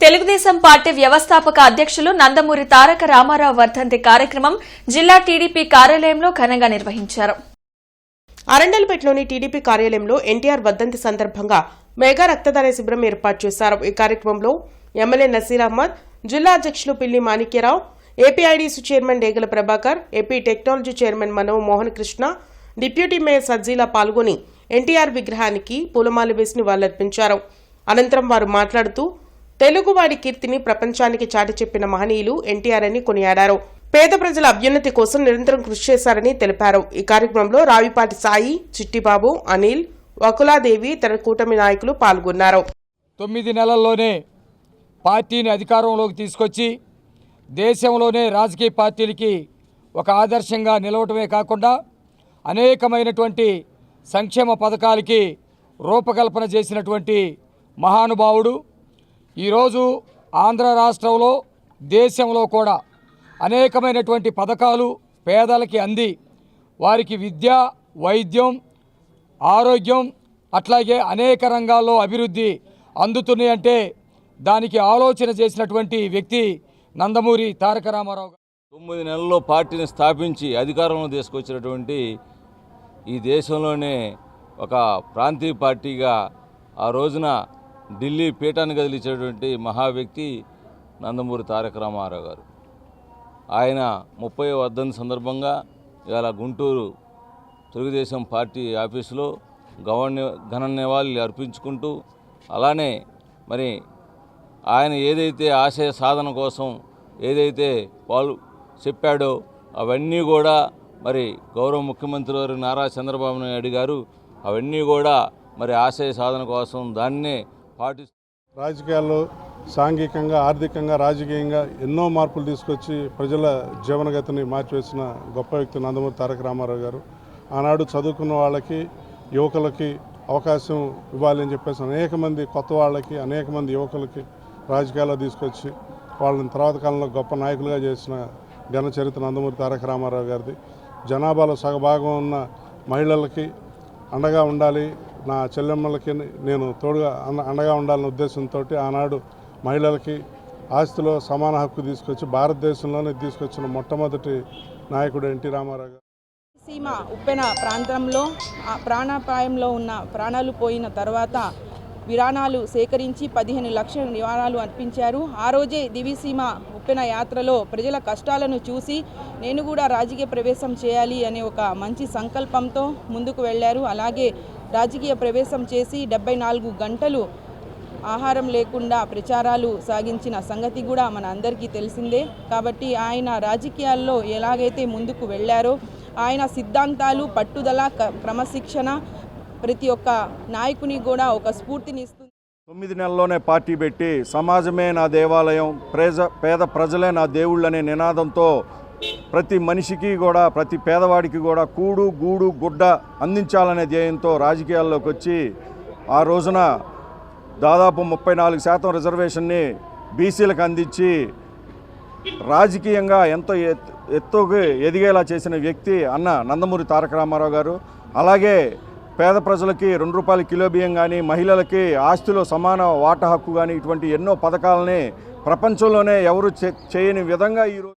Telugu Desam party వ్యవస్థాపక అధ్యక్షులు నందమూరి తారక రామారావు వర్ధంతి కార్యక్రమం జిల్లా టీడీపీ కార్యాలయంలో ఘనంగా నిర్వహించారు. అరండల్పేటలోని టీడీపీ కార్యాలయంలో ఎన్టీఆర్ వర్ధంతి సందర్భంగా మెగా రక్తదాన శిబిరం ఏర్పాటు చేశారు. ఈ కార్యక్రమంలో ఎమ్మెల్యే నసీర్ అహ్మద్ జిల్లా అధ్యక్షులు Pilli Manikyarao APIDC chairman Degala Prabhakar AP technology chairman Mano Mohan Krishna deputy mayor Sajjila పాల్గొని ఎన్టీఆర్ విగ్రహానికి పూలమాల వేసి నివాళులర్పించారు. అనంతరం వారు మాట్లాడుతూ తెలుగువాడి కీర్తిని ప్రపంచానికి చాటి చెప్పిన మహనీయులు ఎన్టీఆర్ అని కొనియాడారు. పేద ప్రజల అభ్యున్నతి కోసం నిరంతరం కృషి చేశారని తెలిపారు. ఈ కార్యక్రమంలో రావిపాటి సాయి చిట్టిబాబు అనిల్ వకులాదేవి తన కూటమి నాయకులు పాల్గొన్నారు. తొమ్మిది నెలల్లోనే పార్టీని అధికారంలోకి తీసుకొచ్చి దేశంలోనే రాజకీయ పార్టీలకి ఒక ఆదర్శంగా నిలవటమే కాకుండా అనేకమైనటువంటి సంక్షేమ పథకాలకి రూపకల్పన చేసినటువంటి మహానుభావుడు ఈరోజు ఆంధ్ర రాష్ట్రంలో దేశంలో కూడా అనేకమైనటువంటి పథకాలు పేదలకి అంది. వారికి విద్య వైద్యం ఆరోగ్యం అట్లాగే అనేక రంగాల్లో అభివృద్ధి అందుతున్నాయి అంటే దానికి ఆలోచన చేసినటువంటి వ్యక్తి నందమూరి తారక రామారావు తొమ్మిది నెలల్లో పార్టీని స్థాపించి అధికారంలో తీసుకొచ్చినటువంటి ఈ దేశంలోనే ఒక ప్రాంతీయ పార్టీగా ఆ రోజున ఢిల్లీ పీఠాన్ని కదిలించేటువంటి మహా వ్యక్తి నందమూరి తారక రామారావు గారు. ఆయన ముప్పై వద్దని సందర్భంగా ఇవాళ గుంటూరు తెలుగుదేశం పార్టీ ఆఫీసులో గవర్న ఘన నివాళులు అర్పించుకుంటూ అలానే మరి ఆయన ఏదైతే ఆశయ సాధన కోసం ఏదైతే వాళ్ళు చెప్పాడో అవన్నీ కూడా మరి గౌరవ ముఖ్యమంత్రి వారు నారా చంద్రబాబు నాయుడు గారు అవన్నీ కూడా మరి ఆశయ సాధన కోసం దాన్నే పాటిస్తూ రాజకీయాల్లో సాంఘికంగా ఆర్థికంగా రాజకీయంగా ఎన్నో మార్పులు తీసుకొచ్చి ప్రజల జీవనగతిని మార్చివేసిన గొప్ప వ్యక్తి నందమూరి తారక రామారావు గారు. ఆనాడు చదువుకున్న వాళ్ళకి యువకులకి అవకాశం ఇవ్వాలి అని చెప్పేసి అనేక మంది కొత్త వాళ్ళకి అనేక మంది యువకులకి రాజకీయాల్లో తీసుకొచ్చి వాళ్ళని తర్వాత కాలంలో గొప్ప నాయకులుగా చేసిన ఘన చరిత్ర నందమూరి తారక రామారావు గారిది. జనాభాలో సగభాగం ఉన్న మహిళలకి అండగా ఉండాలి నా చెల్లెమ్మలకి నేను తోడుగా అండ- అండగా ఉండాలనే ఉద్దేశంతో ఆనాడు మహిళలకి ఆస్తిలో సమాన హక్కు తీసుకొచ్చి భారతదేశంలోనే తీసుకొచ్చిన మొట్టమొదటి నాయకుడు ఎన్టీ రామారావు గారు. సీమ ఉప్పెన ప్రాంతంలో ఆ ప్రాణాపాయంలో ఉన్న ప్రాణాలు పోయిన తర్వాత విరాణాలు సేకరించి పదిహేను లక్షల నివారణాలు అర్పించారు. ఆ రోజే దివిసీమ ఉప్పెన యాత్రలో ప్రజల కష్టాలను చూసి నేను కూడా రాజకీయ ప్రవేశం చేయాలి అనే ఒక మంచి సంకల్పంతో ముందుకు వెళ్ళారు. అలాగే రాజకీయ ప్రవేశం చేసి డెబ్బై నాలుగు గంటలు ఆహారం లేకుండా ప్రచారాలు సాగించిన సంగతి కూడా మన అందరికీ తెలిసిందే. కాబట్టి ఆయన రాజకీయాల్లో ఎలాగైతే ముందుకు వెళ్ళారో ఆయన సిద్ధాంతాలు పట్టుదల క- క్రమశిక్షణ ప్రతి ఒక్క నాయకుని కూడా ఒక స్ఫూర్తినిస్తుంది తొమ్మిది నెలల్లోనే పార్టీ పెట్టి సమాజమే నా దేవాలయం ప్రజ పేద ప్రజలే నా దేవుళ్ళు అనే నినాదంతో ప్రతి మనిషికి కూడా ప్రతి పేదవాడికి కూడా కూడు గూడు గుడ్డ అందించాలనే ధ్యేయంతో రాజకీయాల్లోకి వచ్చి ఆ రోజున దాదాపు ముప్పై నాలుగు శాతం రిజర్వేషన్ని బీసీలకు అందించి రాజకీయంగా ఎంతో ఎత్తుకు ఎదిగేలా చేసిన వ్యక్తి అన్న నందమూరి తారక రామారావు గారు. అలాగే పేద ప్రజలకి రెండు రూపాయల కిలో బియ్యం కానీ మహిళలకి ఆస్తిలో సమాన వాటా హక్కు కానీ ఇటువంటి ఎన్నో పథకాలని ప్రపంచంలోనే ఎవరు చేయని విధంగా ఈరోజు